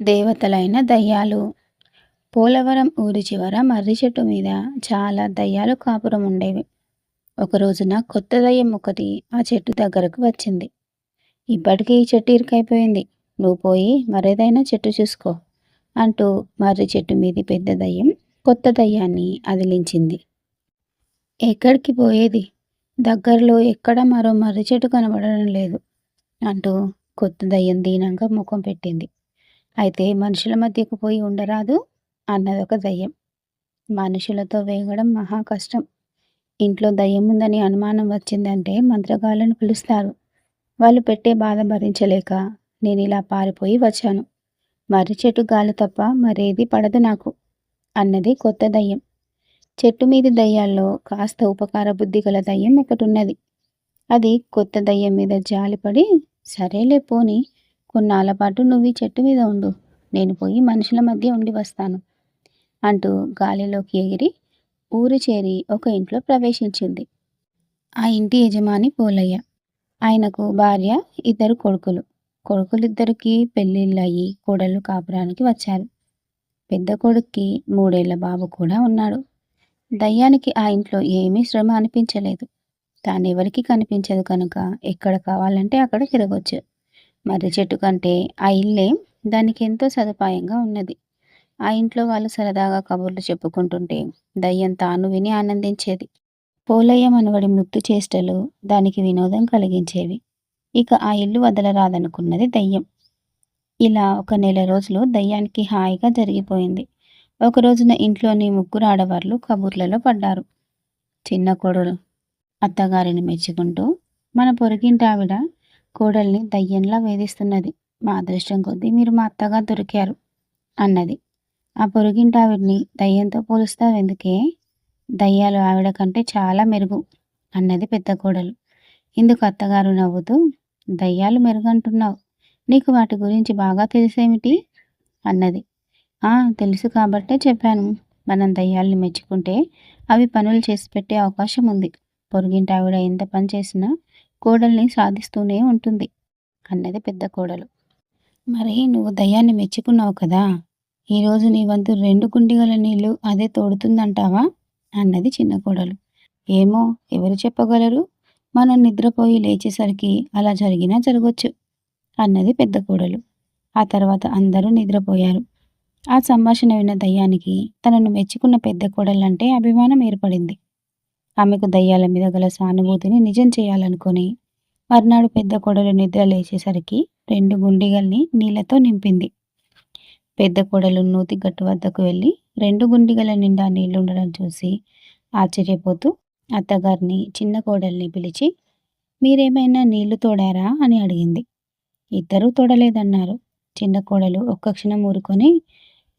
దేవతలైన దయ్యాలు. పోలవరం ఊరి చివర మర్రి చెట్టు మీద చాలా దయ్యాలు కాపురం ఉండేవి. ఒక రోజున కొత్త దయ్యం ఒకటి ఆ చెట్టు దగ్గరకు వచ్చింది. ఇప్పటికీ ఈ చెట్టు ఇరుకైపోయింది. నువ్వు పోయి మరేదైనా చెట్టు చూసుకో అంటూ మర్రి చెట్టు మీది పెద్ద దయ్యం కొత్త దయ్యాన్ని అదిలించింది. ఎక్కడికి పోయేది? దగ్గరలో ఎక్కడ మరో మర్రి చెట్టు కనబడడం లేదు అంటూ కొత్త దయ్యం దీనంగా ముఖం పెట్టింది. అయితే మనుషుల మధ్యకు పోయి ఉండరాదు అన్నదొక దయ్యం. మనుషులతో వేగడం మహా కష్టం. ఇంట్లో దయ్యం ఉందని అనుమానం వచ్చిందంటే మంత్రగాళ్ళను పిలుస్తారు. వాళ్ళు పెట్టే బాధ భరించలేక నేను ఇలా పారిపోయి వచ్చాను. మర్రి చెట్టు గాలి తప్ప మరేది పడదు నాకు అన్నది కొత్త దయ్యం. చెట్టు మీది దయ్యాల్లో కాస్త ఉపకార బుద్ధి గల దయ్యం ఒకటి ఉన్నది అది కొత్త దయ్యం మీద జాలిపడి సరేలే పోని కొన్నాళ్ళ పాటు నువ్వు ఈ చెట్టు మీద ఉండు. నేను పోయి మనుషుల మధ్య ఉండి వస్తాను. అంటూ గాలిలోకి ఎగిరి ఊరు చేరి ఒక ఇంట్లో ప్రవేశించింది. ఆ ఇంటి యజమాని పోలయ్య. ఆయనకు భార్య ఇద్దరు కొడుకులు. కొడుకులిద్దరికి పెళ్ళిళ్ళయ్యి కోడళ్ళు కాపురానికి వచ్చారు. పెద్ద కొడుక్కి మూడేళ్ళ బాబు కూడా ఉన్నాడు. దయ్యానికి ఆ ఇంట్లో ఏమీ శ్రమ అనిపించలేదు. తానెవరికి కనిపించదు కనుక ఎక్కడ కావాలంటే అక్కడ తిరగొచ్చు. మర్రి చెట్టు కంటే ఆ ఇల్లే దానికి ఎంతో సదుపాయంగా ఉన్నది. ఆ ఇంట్లో వాళ్ళు సరదాగా కబుర్లు చెప్పుకుంటుంటే దయ్యం తాను విని ఆనందించేది. పోలయ్య మనవడి ముత్తు చేష్టలు దానికి వినోదం కలిగించేవి. ఇక ఆ ఇల్లు వదలరాదనుకున్నది దయ్యం. ఇలా ఒక నెల రోజులు దయ్యానికి హాయిగా జరిగిపోయింది. ఒక రోజున ఇంట్లోని ముగ్గురు ఆడవాళ్ళు కబుర్లలో పడ్డారు. చిన్న కొడులు అత్తగారిని మెచ్చుకుంటూ మన పొరిగింటి ఆవిడ కోడల్ని దయ్యంలా వేధిస్తున్నది. మా అదృష్టం కొద్దీ మీరు మా అత్తగా దొరికారు అన్నది. ఆ పొరుగింటి ఆవిడ్ని దయ్యంతో పోలుస్తావెందుకే? దయ్యాలు ఆవిడ కంటే చాలా మెరుగు అన్నది పెద్ద కోడలు. ఇందుకు అత్తగారు నవ్వుతూ దయ్యాలు మెరుగంటున్నావు. నీకు వాటి గురించి బాగా తెలిసేమిటి? అన్నది. ఆ తెలుసు కాబట్టే చెప్పాను. మనం దయ్యాల్ని మెచ్చుకుంటే అవి పనులు చేసి పెట్టే అవకాశం ఉంది పొరుగింటి ఆవిడ ఎంత పని చేసినా కోడల్ని సాధిస్తూనే ఉంటుంది. అన్నది పెద్ద కోడలు. మరి నువ్వు దయ్యాన్ని మెచ్చుకున్నావు కదా? ఈరోజు నీ వంతు రెండు కుండిగల నీళ్ళు అదే తోడుతుందంటావా? అన్నది చిన్న కోడలు. ఏమో ఎవరు చెప్పగలరు? మనం నిద్రపోయి లేచేసరికి అలా జరిగినా జరగచ్చు అన్నది పెద్ద కోడలు. ఆ తర్వాత అందరూ నిద్రపోయారు. ఆ సంభాషణ విన్న దయ్యానికి తనను మెచ్చుకున్న పెద్ద కోడలంటే అభిమానం ఏర్పడింది. ఆమెకు దయ్యాల మీద గల సానుభూతిని నిజం చేయాలనుకుని మర్నాడు పెద్ద కోడలు నిద్ర లేచేసరికి రెండు గుండిగల్ని నీళ్ళతో నింపింది. పెద్ద కోడలు నూతి గట్టు వద్దకు వెళ్ళి రెండు గుండిగల నిండా నీళ్ళుండడం చూసి ఆశ్చర్యపోతూ అత్తగారిని చిన్న కోడల్ని పిలిచి మీరేమైనా నీళ్ళు తోడారా? అని అడిగింది. ఇద్దరూ తోడలేదన్నారు. చిన్న కోడలు ఒక్క క్షణం ఊరుకొని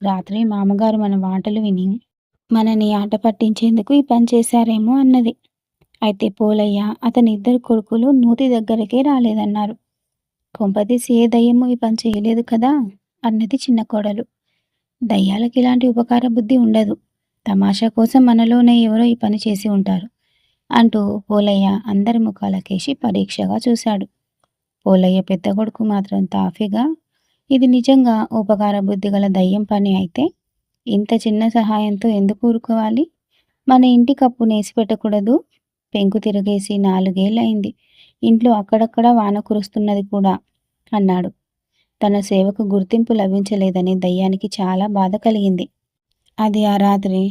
రాత్రి మామగారు మన మాటలు విని మనని ఆట పట్టించేందుకు ఈ పని చేశారేమో అన్నది. అయితే పోలయ్య అతని ఇద్దరు కొడుకులు నూతి దగ్గరకే రాలేదన్నారు. కొంపదీసి ఏ దయ్యమో ఈ పని చేయలేదు కదా? అన్నది చిన్న కోడలు. దయ్యాలకి ఇలాంటి ఉపకార బుద్ధి ఉండదు. తమాషా కోసం మనలోనే ఎవరో ఈ పని చేసి ఉంటారు అంటూ పోలయ్య అందరి ముఖాలకేసి పరీక్షగా చూశాడు. పోలయ్య పెద్ద కొడుకు మాత్రం తాఫీగా ఇది నిజంగా ఉపకార బుద్ధి గల దయ్యం పని అయితే ఇంత చిన్న సహాయంతో ఎందుకు ఊరుకోవాలి? మన ఇంటి కప్పు నేసి పెట్టకూడదు. పెంకు తిరగేసి నాలుగేళ్ళయింది. ఇంట్లో అక్కడక్కడ వాన కురుస్తున్నది కూడా అన్నాడు. తన సేవకు గుర్తింపు లభించలేదని దయ్యానికి చాలా బాధ కలిగింది. అది ఆ రాత్రి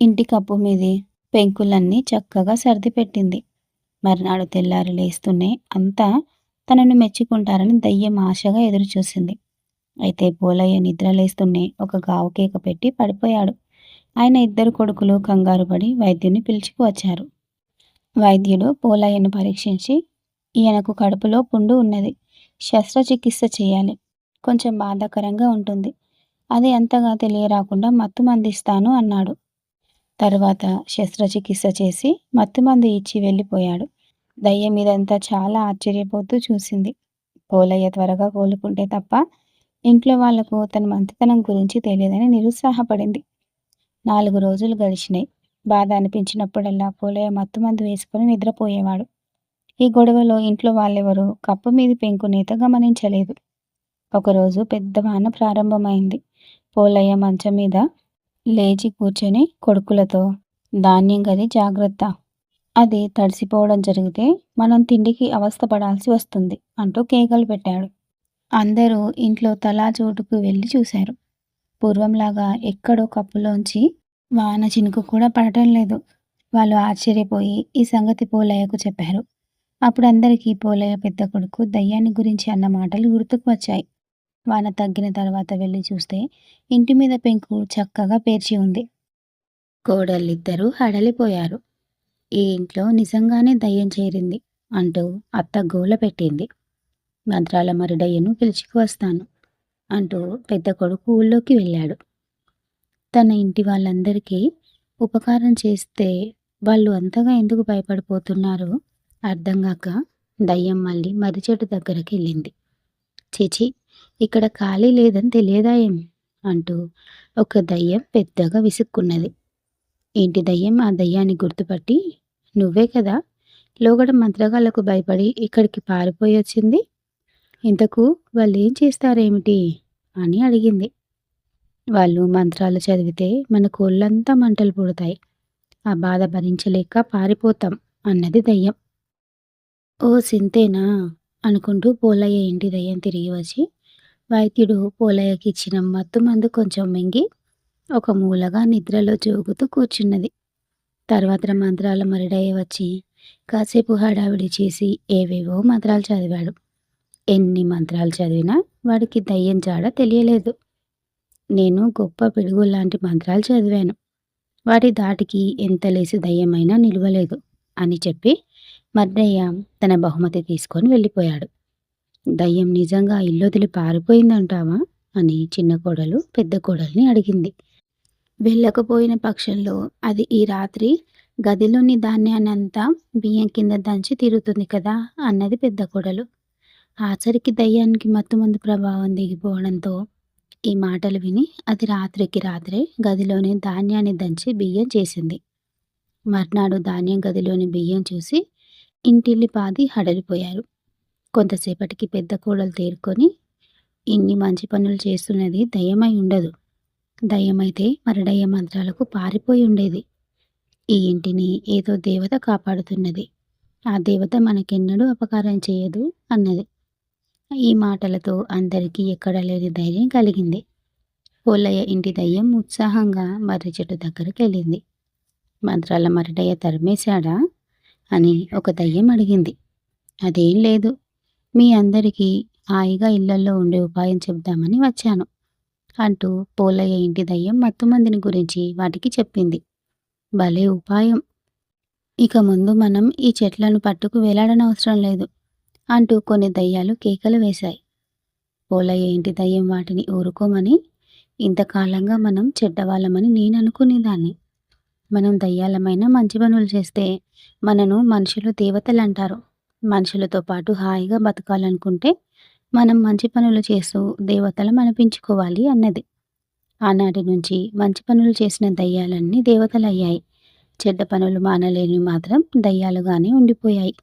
ఇంటి కప్పు మీది పెంకులన్నీ చక్కగా సర్దిపెట్టింది. మర్నాడు తెల్లారి లేస్తూనే అంతా తనను మెచ్చుకుంటారని దయ్యం ఆశగా ఎదురుచూసింది. అయితే పోలయ్య నిద్రలేస్తూనే ఒక గావు కేక పెట్టి పడిపోయాడు. ఆయన ఇద్దరు కొడుకులు కంగారు పడి వైద్యుని పిలుచుకు వచ్చారు. వైద్యుడు పోలయ్యను పరీక్షించి ఈయనకు కడుపులో పుండు ఉన్నది. శస్త్రచికిత్స చేయాలి. కొంచెం బాధాకరంగా ఉంటుంది. అది అంతగా తెలియరాకుండా మత్తు మందిస్తాను అన్నాడు. తర్వాత శస్త్రచికిత్స చేసి మత్తు మందు ఇచ్చి వెళ్ళిపోయాడు. దయ్యం మీదంతా చాలా ఆశ్చర్యపోతూ చూసింది. పోలయ్య త్వరగా కోలుకుంటే తప్ప ఇంట్లో వాళ్ళకు తన మంచితనం గురించి తెలియదని నిరుత్సాహపడింది నాలుగు రోజులు గడిచినాయి బాధ అనిపించినప్పుడల్లా పోలయ్య మత్తు మందు వేసుకుని నిద్రపోయేవాడు ఈ గొడవలో ఇంట్లో వాళ్ళెవరూ కప్పు మీద పెంకు నేత గమనించలేదు ఒకరోజు పెద్ద వాన ప్రారంభమైంది. పోలయ్య మంచం మీద లేచి కూర్చొని కొడుకులతో ధాన్యం గది జాగ్రత్త. అది తడిసిపోవడం జరిగితే మనం తిండికి అవస్థపడాల్సి వస్తుంది అంటూ కేకలు పెట్టాడు. అందరూ ఇంట్లో తలా చోటుకు వెళ్ళి చూశారు. పూర్వంలాగా ఎక్కడో కప్పులోంచి వాన చినుకు కూడా పడటం లేదు. వాళ్ళు ఆశ్చర్యపోయి ఈ సంగతి పోలయ్యకు చెప్పారు. అప్పుడు అందరికీ పోలయ్య పెద్ద కొడుకు దయ్యాన్ని గురించి అన్న మాటలు గుర్తుకు వచ్చాయి. వాన తగ్గిన తర్వాత వెళ్ళి చూస్తే ఇంటి మీద పెంకు చక్కగా పేర్చి ఉంది. కోడళ్ళిద్దరూ హడలిపోయారు. ఈ ఇంట్లో నిజంగానే దయ్యం చేరింది అంటూ అత్త గోల పెట్టింది. మంత్రాల మరుడయ్యను పిలుచుకు వస్తాను అంటూ పెద్ద కొడుకు ఊళ్ళోకి వెళ్ళాడు. తన ఇంటి వాళ్ళందరికీ ఉపకారం చేస్తే వాళ్ళు అంతగా ఎందుకు భయపడిపోతున్నారో అర్థం కాక దయ్యం మళ్ళీ మర్రి చెట్టు దగ్గరికి వెళ్ళింది. చేచి ఇక్కడ ఖాళీ లేదని తెలియదా ఏం అంటూ ఒక దయ్యం పెద్దగా విసుక్కున్నది. ఇంటి దయ్యం ఆ దయ్యాన్ని గుర్తుపట్టి నువ్వే కదా లోగడ మంత్రగాళ్ళకు భయపడి ఇక్కడికి పారిపోయి వచ్చింది ఇంతకు వాళ్ళు ఏం చేస్తారేమిటి అని అడిగింది. వాళ్ళు మంత్రాలు చదివితే మన కోళ్ళంతా మంటలు పుడతాయి. ఆ బాధ భరించలేక పారిపోతాం అన్నది దయ్యం. ఓ సింతేనా అనుకుంటూ పోలయ్య ఇంటి దయ్యం తిరిగి వచ్చి వైద్యుడు పోలయ్యకి ఇచ్చిన మత్తు మందు కొంచెం మింగి ఒక మూలగా నిద్రలో జోగుతూ కూర్చున్నది. తర్వాత మంత్రాల మరిడయ్య వచ్చి కాసేపు హడావిడి చేసి ఏవేవో మంత్రాలు చదివాడు. ఎన్ని మంత్రాలు చదివినా వాడికి దయ్యం జాడ తెలియలేదు. నేను గొప్ప పిడుగు లాంటి మంత్రాలు చదివాను. వాటి దాటికి ఎంత లేసి దయ్యమైనా నిలవలేదు అని చెప్పి మర్రయ్య తన బహుమతి తీసుకొని వెళ్ళిపోయాడు. దయ్యం నిజంగా ఇల్లొదిలి పారిపోయిందంటావా అని చిన్న కోడలు పెద్ద కోడల్ని అడిగింది. వెళ్ళకపోయిన పక్షంలో అది ఈ రాత్రి గదిలోని ధాన్యాన్నంతా బియ్యం కింద దంచి తిరుగుతుంది కదా అన్నది పెద్ద కోడలు. ఆచరికి దయ్యానికి మత్తుమందు ప్రభావం దిగిపోవడంతో ఈ మాటలు విని అది రాత్రికి రాత్రే గదిలోని ధాన్యాన్ని దంచి బియ్యం చేసింది. మర్నాడు ధాన్యం గదిలోని బియ్యం చూసి ఇంటిల్లి పాది హడలిపోయారు. కొంతసేపటికి పెద్ద కోడలు తేరుకొని ఇన్ని మంచి పనులు చేస్తున్నది దయ్యమై ఉండదు. దయ్యమైతే మరడయ్య మంత్రాలకు పారిపోయి ఉండేది. ఈ ఇంటిని ఏదో దేవత కాపాడుతున్నది. ఆ దేవత మనకెన్నడూ అపకారం చేయదు అన్నది. ఈ మాటలతో అందరికీ ఎక్కడ లేని ధైర్యం కలిగింది. పోలయ్య ఇంటి దయ్యం ఉత్సాహంగా మర్రి చెట్టు దగ్గరకెళ్ళింది. మంత్రాల మరిడయ్య తరిమేశాడా అని ఒక దయ్యం అడిగింది. అదేం లేదు. మీ అందరికీ హాయిగా ఇళ్ళల్లో ఉండే ఉపాయం చెప్దామని వచ్చాను అంటూ పోలయ్య ఇంటి దయ్యం మత్తుమందిని గురించి వాటికి చెప్పింది. భలే ఉపాయం. ఇక ముందు మనం ఈ చెట్లను పట్టుకు వేలాడనవసరం లేదు అంటూ కొన్ని దయ్యాలు కేకలు వేశాయి. పోలయ్య ఇంటి దయ్యం వాటిని ఊరుకోమని ఇంతకాలంగా మనం చెడ్డవాళ్ళమని నేను అనుకునేదాన్ని. మనం దయ్యాలమైన మంచి పనులు చేస్తే మనను మనుషులు దేవతలు అంటారు మనుషులతో పాటు హాయిగా బతకాలనుకుంటే మనం మంచి పనులు చేస్తూ దేవతలం అనిపించుకోవాలి అన్నది. ఆనాటి నుంచి మంచి పనులు చేసిన దయ్యాలన్నీ దేవతలయ్యాయి. చెడ్డ పనులు మానలేని మాత్రం దయ్యాలుగానే ఉండిపోయాయి.